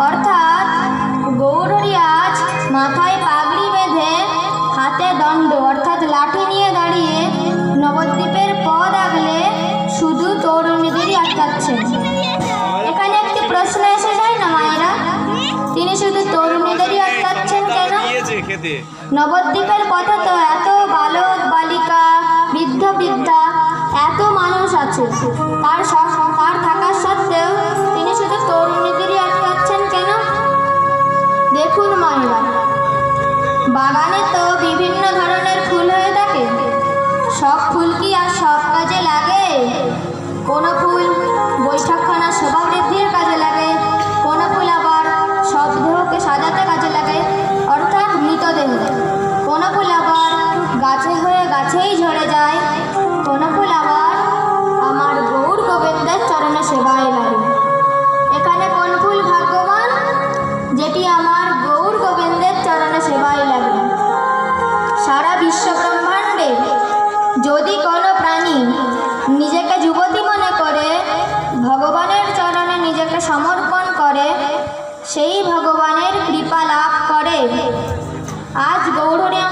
অর্থাৎ গৌরী আজ মাথায় পাগড়ি বেঁধে হাতে দণ্ড অর্থাৎ লাঠি নিয়ে দাঁড়িয়ে নবদ্বীপের পদ আগলে শুধু তরুণীদেরই আটকাচ্ছেন। এখানে একটি প্রশ্ন এসে যায় না মায়েরা? তিনি শুধু তরুণীদেরই আটকাচ্ছেন কেন? নবদ্বীপের পথে তো এত বালক বালিকা বৃদ্ধ বৃদ্ধা এত মানুষ আছে। তার স- গাছে হয়ে গাছেই ঝরে যায়। কোন ফুল আবার আমার গৌর গোবিন্দের চরণে সেবায় লাগে। এখানে কোন ফুল ভাগ্যবান? যেটি আমার গৌর গোবিন্দের চরণে সেবায় লাগে। সারা বিশ্বব্রহ্মাণ্ডে যদি কোনো প্রাণী নিজেকে যুবতী মনে করে, ভগবানের চরণে নিজেকে সমর্পণ করে, সেই ভগবানের কৃপা লাভ করে। আজ গৌরী